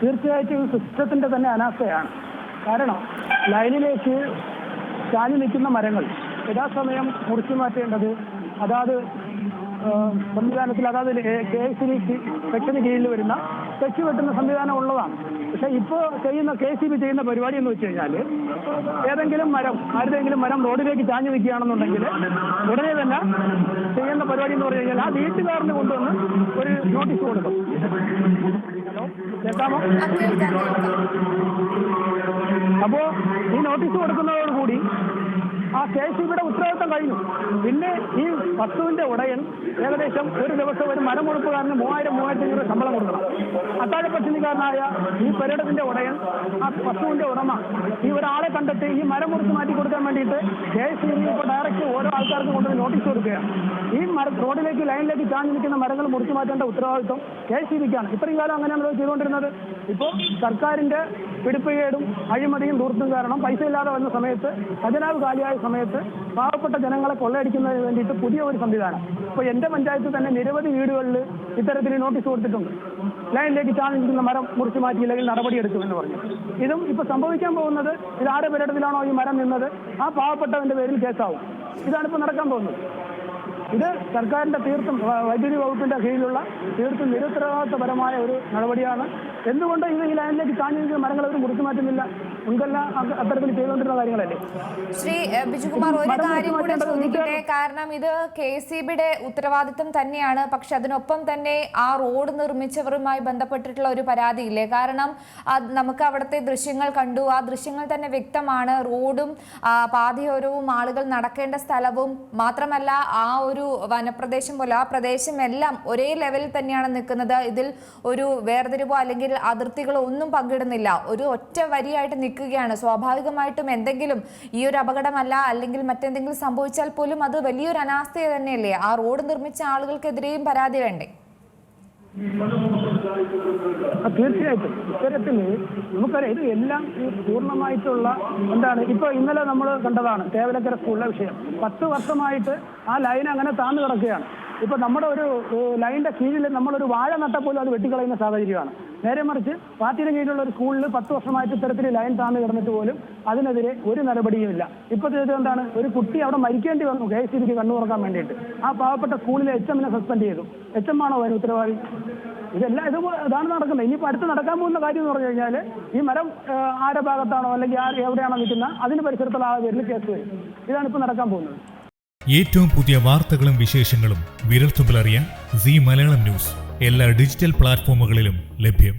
തീർച്ചയായിട്ടും ഈ സിസ്റ്റത്തിന്റെ തന്നെ അനാസ്ഥയാണ്. കാരണം ലൈനിലേക്ക് ചാഞ്ഞു നിൽക്കുന്ന മരങ്ങൾ യഥാസമയം മുറിച്ചു മാറ്റേണ്ടത് അതാത് സംവിധാനത്തിൽ അതാത് കെ എസ് ബി സെക്ഷന് കീഴിൽ വരുന്ന തെച്ച് വെട്ടുന്ന സംവിധാനം ഉള്ളതാണ്. പക്ഷെ ഇപ്പോൾ ചെയ്യുന്ന കെ സി ബി ചെയ്യുന്ന പരിപാടി എന്ന് വെച്ച് കഴിഞ്ഞാൽ ഏതെങ്കിലും മരം ആരുടെങ്കിലും മരം റോഡിലേക്ക് ചാഞ്ഞു നിൽക്കുകയാണെന്നുണ്ടെങ്കിൽ ഉടനെ തന്നെ ചെയ്യുന്ന പരിപാടി എന്ന് പറഞ്ഞു കഴിഞ്ഞാൽ ആ വീട്ടുകാരന് കൊണ്ടുവന്ന് ഒരു നോട്ടീസ് കൊടുക്കും. അപ്പോ ഈ നോട്ടീസ് കൊടുക്കുന്നതോടുകൂടി ആ കെ സി ബിയുടെ ഉത്തരവാദിത്തം കഴിഞ്ഞു. പിന്നെ ഈ വസ്തുവിന്റെ ഉടയൻ ഏകദേശം ഒരു ദിവസം ഒരു മരമുഴുപ്പുകാരന് മൂവായിരം മൂവായിരത്തി അഞ്ഞൂറ് ശമ്പളം കൊടുക്കണം. അത്താഴപ്പട്ടിണിക്കാരനായ ഈ പര്യടനത്തിന്റെ ഉടയൻ ആ വസ്തുവിന്റെ ഉടമ ഈ ഒരാളെ കണ്ടെത്തി ഈ മരം മുറിച്ച് മാറ്റി കൊടുക്കാൻ വേണ്ടിയിട്ട് കെ സി ബി ഇപ്പോൾ ഡയറക്റ്റ് ഓരോ ആൾക്കാർക്ക് കൊണ്ടുവന്ന് നോട്ടീസ് കൊടുക്കുകയാണ്. ഈ മര റോഡിലേക്ക് ലൈനിലേക്ക് ചാഞ്ഞു നിൽക്കുന്ന മരങ്ങൾ മുറിച്ചു മാറ്റേണ്ട ഉത്തരവാദിത്വം കെ സി ബിക്കാണ്. ഇത്രയും കാലം അങ്ങനെയാണ് ചെയ്തുകൊണ്ടിരുന്നത്. ഇപ്പോൾ സർക്കാരിന്റെ പിടിപ്പുകേടും അഴിമതിയും ദൂർത്തും കാരണം പൈസ ഇല്ലാതെ വന്ന സമയത്ത് ഖജനാവ് കാലിയായ സമയത്ത് പാവപ്പെട്ട ജനങ്ങളെ കൊള്ളയടിക്കുന്നതിന് വേണ്ടിയിട്ട് പുതിയ ഒരു സംവിധാനം. ഇപ്പോൾ എന്റെ പഞ്ചായത്ത് തന്നെ നിരവധി വീടുകളിൽ ഇത്തരത്തിൽ നോട്ടീസ് കൊടുത്തിട്ടുണ്ട്. ലൈനിലേക്ക് ചാഞ്ഞു നിൽക്കുന്ന മരം മുറിച്ചു മാറ്റിയില്ലെങ്കിൽ നടപടിയെടുക്കുമെന്ന് പറഞ്ഞു. ഇതും ഇപ്പോൾ സംഭവിക്കാൻ പോകുന്നത് ഇത് ആരുടെ പേരിടത്തിലാണോ ഈ മരം നിന്നത്? ആ പാവപ്പെട്ടവന്റെ പേരിൽ കേസാവും. ഇതാണ് ഇപ്പോൾ നടക്കാൻ പോകുന്നത്. ഇത് സർക്കാരിന്റെ തീർത്തും വൈദ്യുതി വകുപ്പിന്റെ കീഴിലുള്ള തീർത്തും നിരുത്തരവാദിത്തപരമായ ഒരു നടപടിയാണ്. എന്തുകൊണ്ട് ഇത് ഈ ലൈനിലേക്ക് കാണിക്കുന്ന മരങ്ങൾ അവർ മുറിച്ചു മാറ്റുന്നില്ല? മുൻകെല്ലാം അത്തരത്തിൽ ചെയ്തുകൊണ്ടിരുന്ന കാര്യങ്ങളല്ലേ? ശ്രീ ബിജുകുമാർ ഒരു കാര്യം കൂടെ ചോദിക്കട്ടെ? കാരണം ഇത് കെ സി ബിയുടെ ഉത്തരവാദിത്തം തന്നെയാണ്. പക്ഷെ അതിനൊപ്പം തന്നെ ആ റോഡ് നിർമ്മിച്ചവരുമായി ബന്ധപ്പെട്ടിട്ടുള്ള ഒരു പരാതിയില്ലേ? കാരണം നമുക്ക് അവിടുത്തെ ദൃശ്യങ്ങൾ കണ്ടു. ആ ദൃശ്യങ്ങൾ തന്നെ വ്യക്തമാണ്. റോഡും പാതയോരവും ആളുകൾ നടക്കേണ്ട സ്ഥലവും മാത്രമല്ല ആ ഒരു വനപ്രദേശം പോലെ ആ പ്രദേശം എല്ലാം ഒരേ ലെവലിൽ തന്നെയാണ് നിൽക്കുന്നത്. ഇതിൽ ഒരു വേർതിരിവോ അല്ലെങ്കിൽ അതിർത്തികളോ ഒന്നും പങ്കിടുന്നില്ല. ഒരു ഒറ്റ വരിയായിട്ട് നിൽക്കുകയാണ്. സ്വാഭാവികമായിട്ടും എന്തെങ്കിലും ഈ ഒരു അപകടമല്ല അല്ലെങ്കിൽ മറ്റെന്തെങ്കിലും സംഭവിച്ചാൽ പോലും അത് വലിയൊരു അനാസ്ഥ തന്നെയല്ലേ? ആ റോഡ് നിർമ്മിച്ച ആളുകൾക്കെതിരെയും പരാതി വേണ്ടേ? തീർച്ചയായിട്ടും. ഇത്തരത്തിൽ നമുക്കറിയാം ഇത് എല്ലാം പൂർണമായിട്ടുള്ള എന്താണ് ഇപ്പൊ ഇന്നലെ നമ്മൾ കണ്ടതാണ് തേവലക്കര സ്കൂളിലെ വിഷയം. പത്ത് വർഷമായിട്ട് ആ ലൈൻ അങ്ങനെ താന്നു കിടക്കുകയാണ്. ഇപ്പൊ നമ്മുടെ ഒരു ലൈനിന്റെ കീഴിൽ നമ്മളൊരു വാഴ നട്ട പോലും അത് വെട്ടിക്കളയുന്ന സാഹചര്യമാണ്. നേരെ മറിച്ച് പാർട്ടിയുടെ കീഴിലുള്ള ഒരു സ്കൂളിൽ പത്ത് വർഷമായിട്ട് ഇത്തരത്തിൽ ലൈൻ താന്നു കിടന്നിട്ട് പോലും അതിനെതിരെ ഒരു നടപടിയുമില്ല ഇപ്പൊ ഇത് എന്താണ്? ഒരു കുട്ടി അവിടെ മരിക്കേണ്ടി വന്നു കെ എസ് സിക്ക് കണ്ണു തുറക്കാൻ വേണ്ടിയിട്ട്. ആ പാവപ്പെട്ട സ്കൂളിലെ എച്ച് എമ്മിനെ സസ്പെൻഡ് ചെയ്തു. എച്ച് എം ആണോ അതിന് ഉത്തരവാദി? ഇതെല്ലാം ഇത് ഇതാണ് നടക്കുന്നത്. ഇനിയിപ്പോൾ അടുത്ത് നടക്കാൻ പോകുന്ന കാര്യം എന്ന് പറഞ്ഞു കഴിഞ്ഞാൽ ഈ മരം ആരുടെ ഭാഗത്താണോ അല്ലെങ്കിൽ ആര് എവിടെയാണോ നിൽക്കുന്ന അതിന് പരിസരത്തുള്ള ആ പേരിൽ കേസ് വരും. ഇതാണ് ഇപ്പൊ നടക്കാൻ പോകുന്നത്. ഏറ്റവും പുതിയ വാർത്തകളും വിശേഷങ്ങളും വിരൽത്തുമ്പിലറിയാൻ സി മലയാളം ന്യൂസ്. എല്ലാ ഡിജിറ്റൽ പ്ലാറ്റ്ഫോമുകളിലും ലഭ്യം.